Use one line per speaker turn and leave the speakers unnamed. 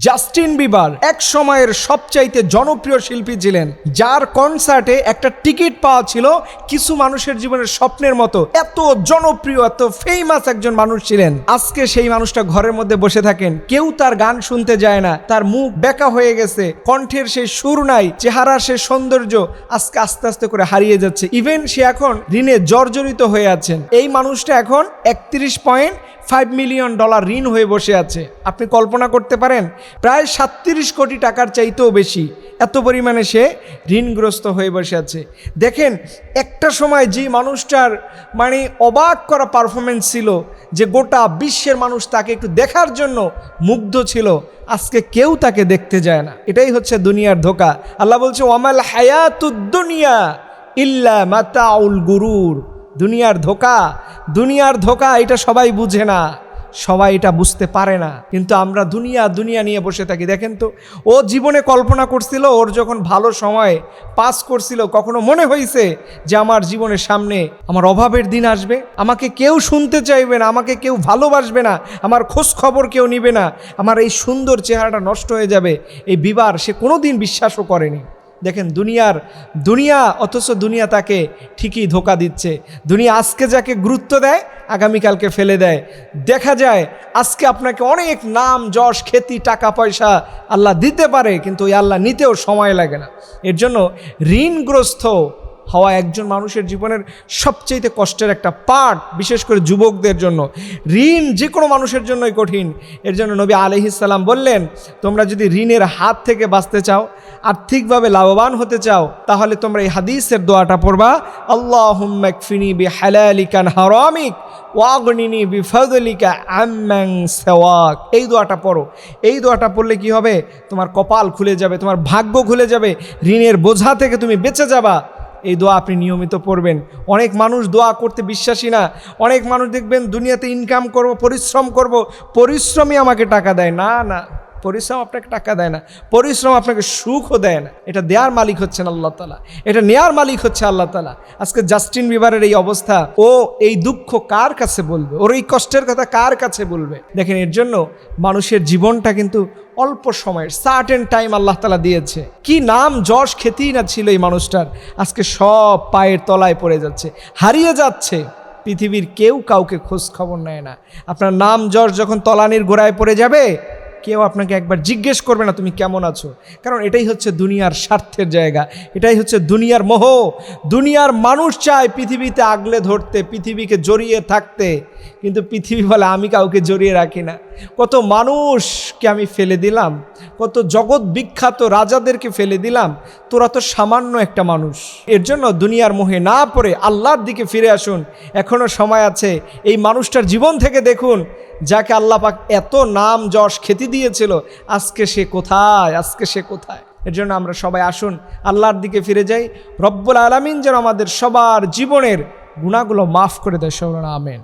Justin Bieber এক সময়ের সবচাইতে জনপ্রিয় শিল্পী ছিলেন, যার কনসার্টে একটা টিকিট পাওয়া ছিল কিছু মানুষের জীবনের স্বপ্নের মতো। এত জনপ্রিয়, এত ফেমাস একজন মানুষ ছিলেন। আজকে সেই মানুষটা ঘরের মধ্যে বসে থাকেন। কেউ তার গান শুনতে যায় না। তার মুখ বেকা হয়ে গেছে। কণ্ঠের সেই সুর নাই, চেহারার সেই সৌন্দর্য আজকে আস্তে আস্তে করে হারিয়ে যাচ্ছে। ইভেন সে এখন ঋণে জর্জরিত হয়ে আছেন। এই মানুষটা এখন একত্রিশ পয়েন্ট ফাইভ মিলিয়ন ডলার ঋণ হয়ে বসে আছে। আপনি কল্পনা করতে পারেন প্রায় সাতত্রিশ কোটি টাকার চাইতেও বেশি। এত পরিমাণে সে ঋণগ্রস্ত হয়ে বসে আছে। দেখেন, একটা সময় যে মানুষটার মানে অবাক করা পারফরমেন্স ছিল, যে গোটা বিশ্বের মানুষ তাকে একটু দেখার জন্য মুগ্ধ ছিল, আজকে কেউ তাকে দেখতে যায় না। এটাই হচ্ছে দুনিয়ার ধোকা। আল্লাহ বলছে, ওয়ামাল হায়াতুদ্দুনিয়া ইল্লা মাতাউল গুরুর। দুনিয়ার ধোকা দুনিয়ার ধোকা, এটা সবাই বুঝে না। সবাই এটা বুঝতে পারে না। কিন্তু আমরা দুনিয়া দুনিয়া নিয়ে বসে থাকি। দেখেন তো, ও জীবনে কল্পনা করছিল, ওর যখন ভালো সময় পাস করছিল, কখনো মনে হয়েছে যে আমার জীবনের সামনে আমার অভাবের দিন আসবে? আমাকে কেউ শুনতে চাইবে না, আমাকে কেউ ভালোবাসবে না, আমার খোঁজ খবর কেউ নিবে না, আমার এই সুন্দর চেহারাটা নষ্ট হয়ে যাবে, এই বিবার সে কোনো দিন বিশ্বাসও করেনি। দেখেন, দুনিয়ার, দুনিয়া অথচ দুনিয়া তাকে ঠিকই ধোকা দিচ্ছে। দুনিয়া আজকে যাকে গুরুত্ব দেয় আগামীকালকে ফেলে দেয়। দেখা যায়, আজকে আপনাকে অনেক নাম, যশ, খ্যাতি, টাকা, পয়সা আল্লাহ দিতে পারে, কিন্তু ওই আল্লাহ নিতেও সময় লাগে না। এর জন্য ঋণগ্রস্ত হওয়া একজন মানুষের জীবনের সবচেয়ে কষ্টের একটা পার্ট বিশেষ করে যুবকদের জন্য। ঋণ যে কোনো মানুষের জন্যই কঠিন। এর জন্য নবী আলহিসাল্লাম বললেন, তোমরা যদি ঋণের হাত থেকে বাঁচতে চাও, আর্থিকভাবে লাভবান হতে চাও, তাহলে তোমরা এই হাদিসের দোয়াটা পড়বা আল্লাহ হুম্মাকফিনি বি হালালিকান হারামিক। ওয়াগনিনি বিফদলিকা আম্যাং সেওয়াক। এই দোয়াটা পড়ো। এই দোয়াটা পড়লে কি হবে? তোমার কপাল খুলে যাবে, তোমার ভাগ্য খুলে যাবে, ঋণের বোঝা থেকে তুমি বেঁচে যাবা। এই দোয়া আপনি নিয়মিত পড়বেন। অনেক মানুষ দোয়া করতে বিশ্বাসী না। অনেক মানুষ দেখবেন, দুনিয়াতে ইনকাম করব, পরিশ্রম করব, পরিশ্রমই আমাকে টাকা দেয়। না না। পরিশ্রম আপনাকে টাকা দেয় না, পরিশ্রম আপনাকে সুখও দেয় না। এটা দেওয়ার মালিক হচ্ছেন আল্লাহ তালা এটা নেয়ার মালিক হচ্ছে আল্লাহ তালা আজকে জাস্টিন বিবারের এই অবস্থা, ও এই দুঃখ কার কাছে বলবে? ওর এই কষ্টের কথা কার কাছে বলবে? দেখেন, এর জন্য মানুষের জীবনটা কিন্তু অল্প সময়ের সার্টেন টাইম আল্লাহ তালা দিয়েছে। কি নাম যশ খেতেই না ছিল এই মানুষটার। আজকে সব পায়ের তলায় পড়ে যাচ্ছে, হারিয়ে যাচ্ছে। পৃথিবীর কেউ কাউকে খোঁজ খবর নেয় না। আপনার নাম যশ যখন তলানির গোড়ায় পড়ে যাবে কেউ আপনাকে একবার জিজ্ঞেস করবে না তুমি কেমন আছো। কারণ এটাই হচ্ছে দুনিয়ার স্বার্থের জায়গা। এটাই হচ্ছে দুনিয়ার মোহ। দুনিয়ার মানুষ চায় পৃথিবীতে আগলে ধরতে, পৃথিবীকে জড়িয়ে থাকতে। কিন্তু পৃথিবী বলে, আমি কাউকে জড়িয়ে রাখি না। কত মানুষকে আমি ফেলে দিলাম, কত জগৎ বিখ্যাত রাজাদেরকে ফেলে দিলাম, তোরা তো সামান্য একটা মানুষ। এর জন্য দুনিয়ার মোহে না পড়ে আল্লাহর দিকে ফিরে আসুন। এখনও সময় আছে, এই মানুষটার জীবন থেকে দেখুন যাকে আল্লাহ পাক এত নাম যশ খেতে দিয়েছিল, আজকে সে কোথায়? আজকে সে কোথায়? এর জন্য আমরা সবাই আসুন, আল্লাহর দিকে ফিরে যাই। রব্বুল আলমিন যেন আমাদের সবার জীবনের গুণাগুলো মাফ করে দেয় সৌরণ আমেন।